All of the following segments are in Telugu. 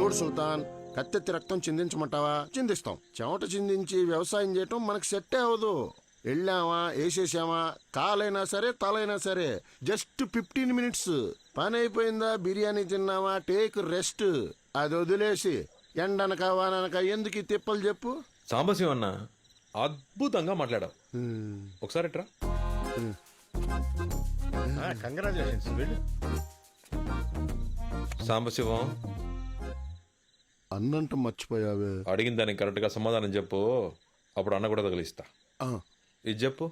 చూడు సుల్తాన్ కత్తెత్తి రక్తం చిందించమంటావా? చిందిస్తాం. చెమట చిందించి వ్యవసాయం చేయటం మనకు సెట్టే అవ్వదు. వెళ్ళామా వేసేసామా? కాలైనా సరే తలైనా సరే. Just fifteen minutes. పని అయిపోయిందా? బిర్యానీ తిన్నామా టేక్ రెస్ట్. అది వదిలేసి. ఎండనక వాననక ఎందుకు ఈ తిప్పలు చెప్పు? సాంబశివ అన్న అద్భుతంగా మాట్లాడావు. ఒకసారి ఎట్రా కంగ్రాచులేషన్స్ సాంబశివం అన్నంట మర్చిపోయావే. అడిగిన దానికి కరెక్ట్గా సమాధానం చెప్పు. అప్పుడు అన్న కూడా తగిలిస్తా. ఆ, ఇది చెప్పు.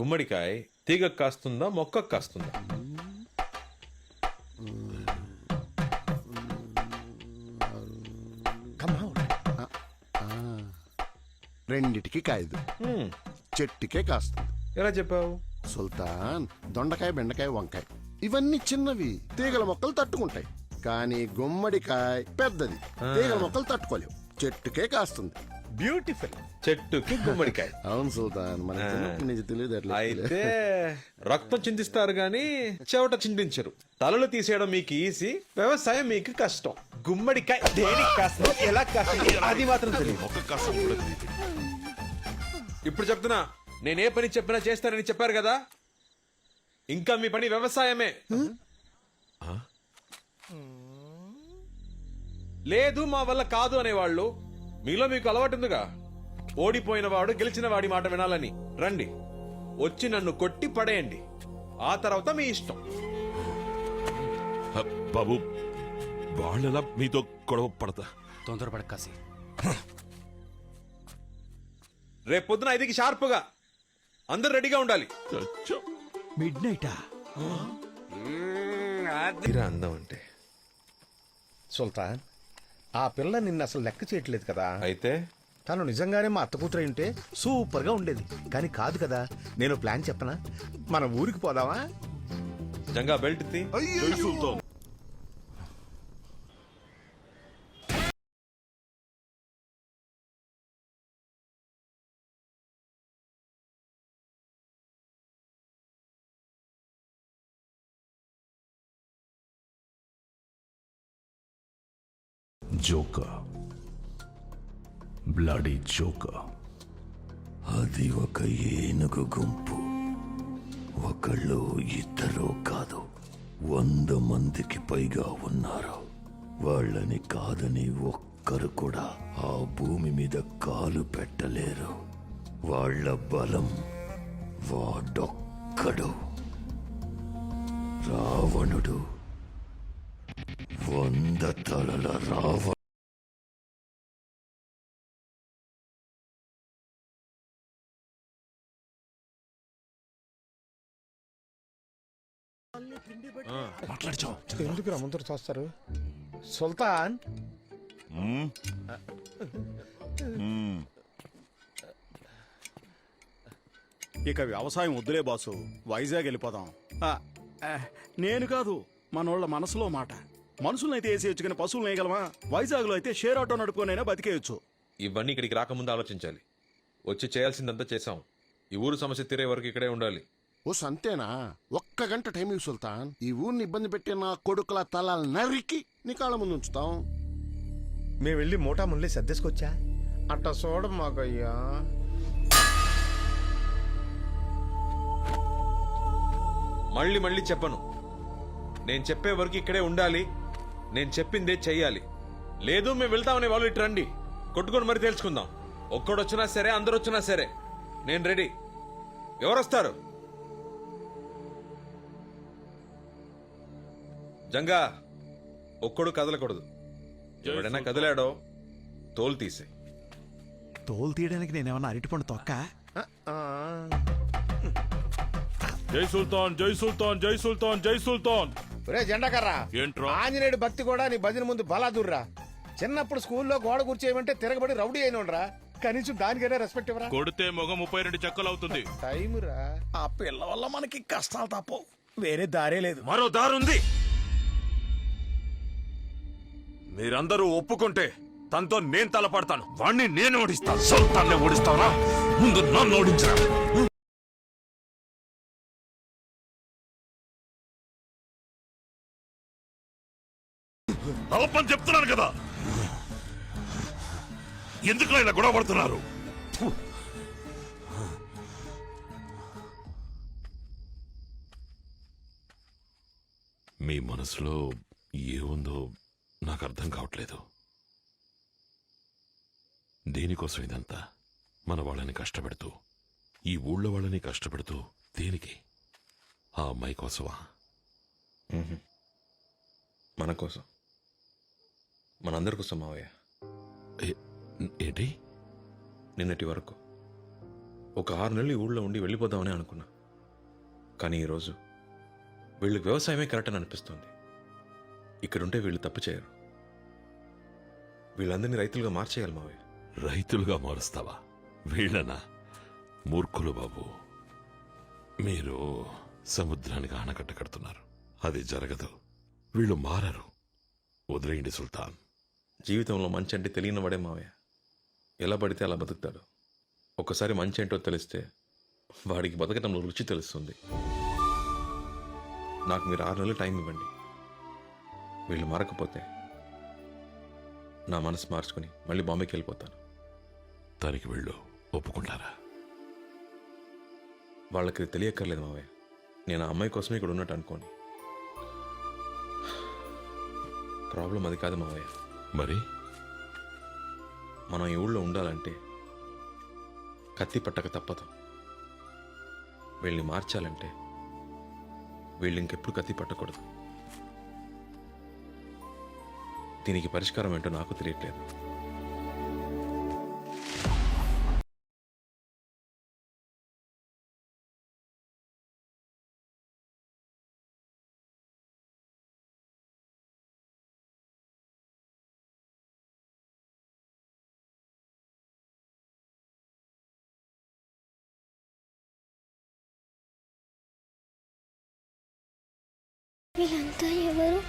గుమ్మడికాయ తీగ కాస్తుందా మొక్క కాస్తుందా? ఆ. రెండిటికి కాయదు. హ్మ్, చెట్టుకే కాస్తుంది. ఎలా చెప్పావు? సుల్తాన్ దొండకాయ బెండకాయ వంకాయ. ఇవన్నీ చిన్నవి. తీగల మొక్కలు తట్టుకుంటాయి. కానీ గుమ్మడికాయ పెద్దది. తీగల మొక్కలు తట్టుకోలేవు. చెట్టుకే కాస్తుంది. బ్యూటిఫుల్. చెట్టుకి గుమ్మడికాయ. అవును సుల్తాన్ మన చిన్నప్పటి నుంచి తెలియదు అట్లా. అయితే రక్తం చిందిస్తారు గాని చెవట చిందించరు. తలలు తీసేయడం మీకు ఈజీ వ్యవసాయం మీకు కష్టం. గుమ్మడికాయ దేనికి కాస్తుంది? ఎలా కాస్తుంది? అది మాత్రం తెలియదు. ఇప్పుడు చెప్తున్నా నేనే పని చెప్పినా చేస్తానని చెప్పారు కదా? ఇంకా మీ పని వ్యవసాయమే. ఆ? లేదు మా వల్ల కాదు అనేవాళ్ళు. మీలో మీకు అలవాటు ఉందిగా ఓడిపోయిన వాడు గెలిచిన వాడి మాట వినాలని. రండి. వచ్చి నన్ను కొట్టి పడేయండి. ఆ తర్వాత మీ ఇష్టం. బాబు వాళ్ళెలా మీతో గొడవ పడతా. తొందరపడ కాసి రేపు పొద్దున ఐదుకి షార్ప్గా. అందరు రెడీగా ఉండాలి. మిడ్ నైటా? అందం అంటే. సుల్తాన్ ఆ పిల్ల నిన్ను అసలు లెక్క చేయట్లేదు కదా. అయితే? తను నిజంగానే మా అత్త కూతురు ఉంటే సూపర్గా ఉండేది. కానీ కాదు కదా నేను ప్లాన్ చెప్పనా? మన ఊరికి పోదామా? జంగా బెల్ట్ తీ జోకా బ్లడీ జోకా అది ఒక ఏనుగు గుంపు. ఒకళ్ళు ఇద్దరు కాదు. వంద మందికి పైగా ఉన్నారు. వాళ్ళని కాదని ఒక్కరు కూడా ఆ భూమి మీద కాలు పెట్టలేరు. వాళ్ళ బలం వాడొక్కడు. రావణుడు వంద తలల రావణ ఎందుకు రమ్మందరు చూస్తారు? సుల్తాన్? ఇక వ్యవసాయం వద్దులే బాసు. వైజాగ్ వెళ్ళిపోదాం. ఆ, ఆ, నేను కాదు మనోళ్ళ మనసులో మాట. మనుషులనైతే వేసేయచ్చు కానీ పశువులు వేయగలమా? వైజాగ్లో అయితే షేర్ ఆటో నడుపుకొనైనా బతికేయచ్చు. ఇవన్నీ ఇక్కడికి రాకముందు ఆలోచించాలి. వచ్చి చేయాల్సిందంతా చేసాం ఈ ఊరు సమస్య తీరే వరకు ఇక్కడే ఉండాలి. ఓ సంతేనా? ఒక్క గంట టైం ఇవ్వు సుల్తాన్. ఈ ఊరిని ఇబ్బంది పెట్టి నా కొడుకుల తలాలు నరికి నీ కాళ్ళ ముందు ఉంచుతాం. మేము వెళ్ళి మూటా ముళ్ళి సర్దేసుకొచ్చా? అట్ట చూడ మాకయ్యా మళ్ళీ మళ్ళీ చెప్పను. నేను చెప్పే వరకు ఇక్కడే ఉండాలి. నేను చెప్పిందే చెయ్యాలి. లేదు మేము వెళ్తామనే వాళ్ళు ఇటు రండి. కొట్టుకొని మరి తెలుసుకుందాం ఒక్కడొచ్చినా సరే అందరు వచ్చినా సరే. నేను రెడీ. ఎవరొస్తారు? జంగా ఒక్కడు కదలకూడదు. ఎవడైనా కదిలాడో తోలు తీసే తోలు తీయడానికి నేనేమన్నా అరటిపండు తొక్క? జై సుల్తాన్ జై సుల్తాన్ జై సుల్తాన్ జై సుల్తాన్. రే జెండాకర్రా ఏంట్రా? ఆంజనేయుడు భక్తి కూడా నీ భజన ముందు బలాదుర్రా. చిన్నప్పుడు స్కూల్లో గోడ కూర్చేయమంటే తిరగబడి రౌడీ అయినోడ్రా. కనీసం దానికైనా రెస్పెక్ట్ ఇవ్వరా? కొడితే మొగ ముప్పై రెండు చెక్కలు అవుతుంది. టైం రా ఆ పిల్ల వల్ల మనకి కష్టాలు తప్పవు. వేరే దారే లేదు. మరో దారుంది. మీరందరూ ఒప్పుకుంటే తనతో నేను తలపడతాను. వాణ్ణి నేను ఓడిస్తాను. సొంతాన్ని ఓడిస్తావరా? ముందు నన్ను ఓడించరా? కలపని చెప్తున్నాను కదా? ఎందుకు ఇలా గొడవ పడుతున్నారు? మీ మనసులో ఏముందో నాకు అర్థం కావట్లేదు. దేనికోసం ఇదంతా మన వాళ్ళని కష్టపెడుతూ ఈ ఊళ్ళో వాళ్ళని కష్టపెడుతూ దేనికి? ఆ అమ్మాయి కోసమా? మన కోసం. మనందరి కోసం మావయ్య. ఏంటి? నిన్నటి వరకు. ఒక ఆరు నెలలు ఈ ఊళ్ళో ఉండి వెళ్ళిపోదామని అనుకున్నా. కానీ ఈరోజు వీళ్ళకి వ్యవసాయమే కరెక్ట్ అని అనిపిస్తుంది. ఇక్కడుంటే వీళ్ళు తప్పు చేయరు. వీళ్ళందరినీ రైతులుగా మార్చేయాలి మావయ్య. రైతులుగా మారుస్తావా? వీళ్ళనా? మూర్ఖులు బాబు. మీరు సముద్రానికి ఆనకట్ట కడుతున్నారు. అది జరగదు. వీళ్ళు మారరు. వదిలేయండి సుల్తాన్. జీవితంలో మంచి అంటే తెలియని వాడే మావయ్య. ఎలా పడితే అలా బతుకుతాడు. ఒక్కసారి మంచి ఏంటో తెలిస్తే వాడికి బతకటంలో రుచి తెలుస్తుంది. నాకు మీరు ఆరు నెలలు టైం ఇవ్వండి. వీళ్ళు మారకపోతే నా మనసు మార్చుకుని మళ్ళీ బాంబేకి వెళ్ళిపోతాను. దానికి వీళ్ళు ఒప్పుకుంటారా? వాళ్ళకి తెలియక్కర్లేదు మావయ్య. నేను ఆ అమ్మాయి కోసమే ఇక్కడ ఉన్నట్టు అనుకోని. ప్రాబ్లం అది కాదు మావయ్య. మరి? మనం ఈ ఊళ్ళో ఉండాలంటే కత్తి పట్టక తప్పదు. వీళ్ళని మార్చాలంటే వీళ్ళు ఇంకెప్పుడు కత్తి పట్టకూడదు. దీనికి పరిష్కారం ఏంటో నాకు తెలియట్లేదు. వీళ్ళంతా ఎవరు?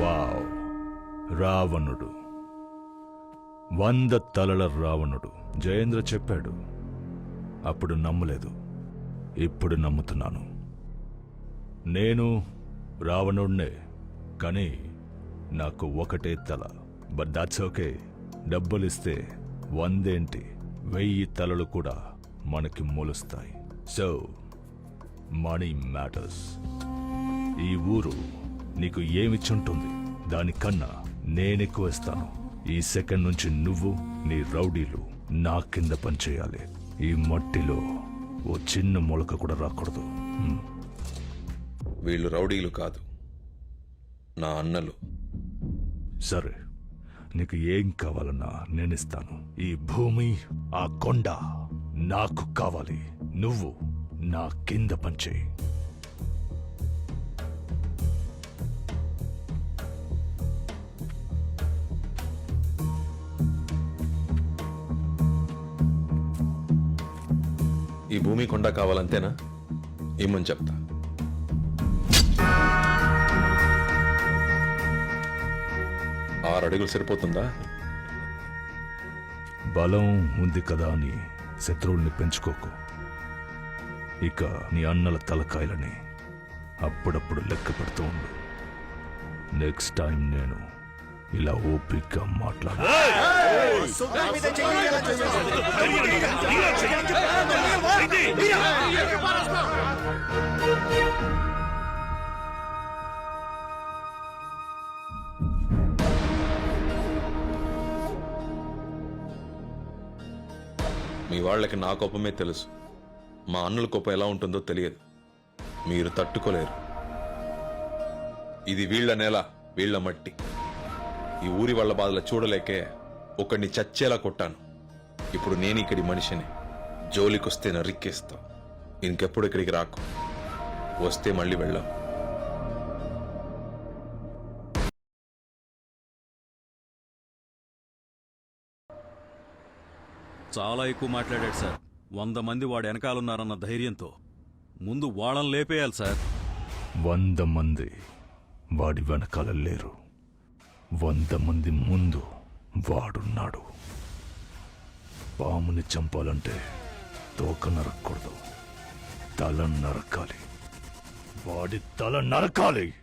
వావ్. రావణుడు. వంద తలల రావణుడు. జయేంద్ర చెప్పాడు. అప్పుడు నమ్మలేదు. ఇప్పుడు నమ్ముతున్నాను. నేను రావణుడినే కానీ నాకు ఒకటే తల. బట్ దాట్స్ ఓకే డబ్బులిస్తే వందేంటి? వెయ్యి తలలు కూడా మనకి మొలుస్తాయి. సో మనీ మ్యాటర్స్ ఈ ఊరు నీకు ఏమిచ్చుంటుంది? దానికన్నా నేనెక్కువ ఇస్తాను. ఈ సెకండ్ నుంచి నువ్వు నీ రౌడీలు నా కింద పనిచేయాలి. ఈ మట్టిలో ఓ చిన్న మొలక కూడా రాకూడదు. వీళ్ళు రౌడీలు కాదు. నా అన్నలు. సరే నీకు ఏం కావాలన్నా నేనిస్తాను. ఈ భూమి ఆ కొండ నాకు కావాలి. నువ్వు నా కింద పనిచేయి. ఈ భూమి కొండ కావాలంతేనా? ఏమని చెప్తా. ఆరు అడుగులు సరిపోతుందా? బలం ఉంది కదా అని శత్రువుల్ని పెంచుకోకు. ఇక నీ అన్నల తలకాయలని అప్పుడప్పుడు లెక్క పెడుతూ ఉండు. నెక్స్ట్ టైం నేను ఇలా ఓపిగ్గా మాట్లాడు. మీ వాళ్ళకి నా కోపమే తెలుసు. మా అన్నుల కోపం ఎలా ఉంటుందో తెలియదు. మీరు తట్టుకోలేరు. ఇది వీళ్ళ నేల వీళ్ళ మట్టి. ఈ ఊరి వాళ్ళ బాధలు చూడలేకే ఒకడిని చచ్చేలా కొట్టాను. ఇప్పుడు నేను ఇక్కడి మనిషిని జోలికొస్తే నరిక్కేస్తా. ఇంకెప్పుడు ఇక్కడికి రాకు. వస్తే మళ్ళీ వెళ్ళాం. చాలా ఎక్కువ మాట్లాడాడు సార్. వంద మంది వాడు వెనకాలన్నారన్న ధైర్యంతో. ముందు వాళ్ళని లేపేయాలి సార్. వంద మంది వాడి వెనకాల లేరు. వంద మంది ముందు వాడున్నాడు. పాముని చంపాలంటే తోక నరక్కూడదు. తల నరకాలి. వాడి తల నరకాలి!